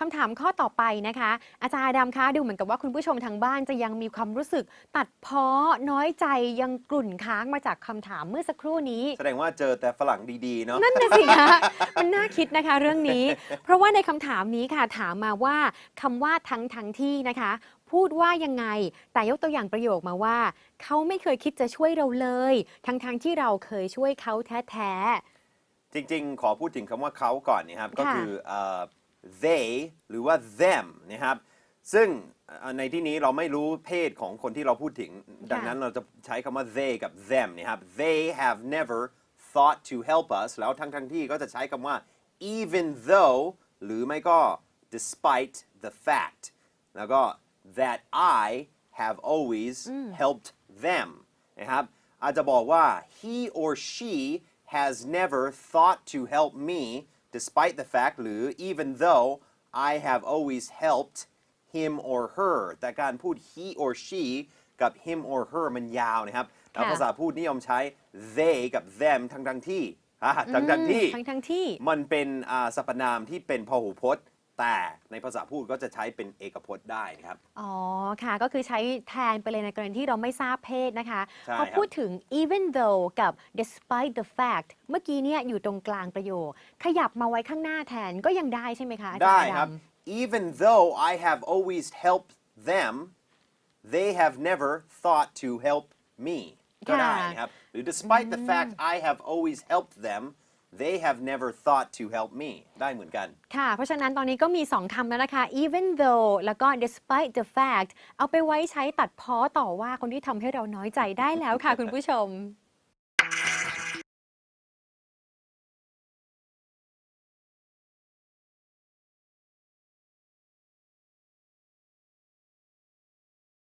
คำถามข้อต่อไปนะคะ อาจารย์ดำคะดูเหมือนกับว่าคุณผู้ชมทางบ้านจะยังมีความรู้สึกตัดเพ้อน้อยใจยังกลุ่นค้างมาจากคำถามเมื่อสักครู่นี้ แสดงว่าเจอแต่ฝรั่งดีๆเนาะนั่นน่ะสิคะมันน่าคิดนะคะเรื่องนี้ เพราะว่าในคำถามนี้ค่ะถามมาว่าคำว่าทั้งทั้งที่นะคะ พูดว่ายังไง แต่ยกตัวอย่างประโยคมาว่า เขาไม่เคยคิดจะช่วยเราเลย ทั้งทั้งที่เราเคยช่วยเขาแท้จริง ๆ ขอพูดถึงคำว่าเขาก่อนนะครับ ก็ค่ะคือเอ่อ they หรือว่า them นะครับ ซึ่งเอ่อในที่นี้เราไม่รู้เพศของคนที่เราพูดถึง ดังนั้นเราจะใช้คำว่า they กับ them นะครับ they have never thought to help us แล้วทั้งทั้งๆที่ก็จะใช้คำว่า even though หรือไม่ก็ despite the fact แล้วก็ that I have always helped them นะครับอาจจะบอกว่า he or she has never thought to help me despite the fact หรือ even though I have always helped him or her แต่การพูด he or she กับ him or her มันยาวนะครับ แล้วค่ะภาษาพูดนิยมใช้ they กับ them ทั้งทั้งๆที่อ่าทั้งทั้งๆที่ ทั้งทั้งที่ มันเป็นอ่าสรรพนามที่เป็นพหูพจน์ แต่ในภาษาพูดก็จะใช้เป็นเอกพจน์ได้นะครับ อ๋อ ค่ะ ก็คือใช้แทนไปเลยในกรณีที่เราไม่ทราบเพศนะคะใช่พอครับ พูดถึง even though กับ despite the fact เมื่อกี้เนี่ยอยู่ตรงกลางประโยค ขยับมาไว้ข้างหน้าแทนก็ยังได้ใช่ไหมคะอาจารได้ย์ครับดำ even though I have always helped them they have never thought to help me ก็ได้นะครับ หรือ despite the fact I have always helped them they have never thought to help me ได้เหมือนกัน ค่ะ เพราะฉะนั้นตอนนี้ก็มี 2คำแล้วนะคะ even though แล้วก็ despite the fact เอาไปไว้ใช้ตัดเพ้อต่อว่าคนที่ทำให้เราน้อยใจได้แล้วค่ะ คุณผู้ชม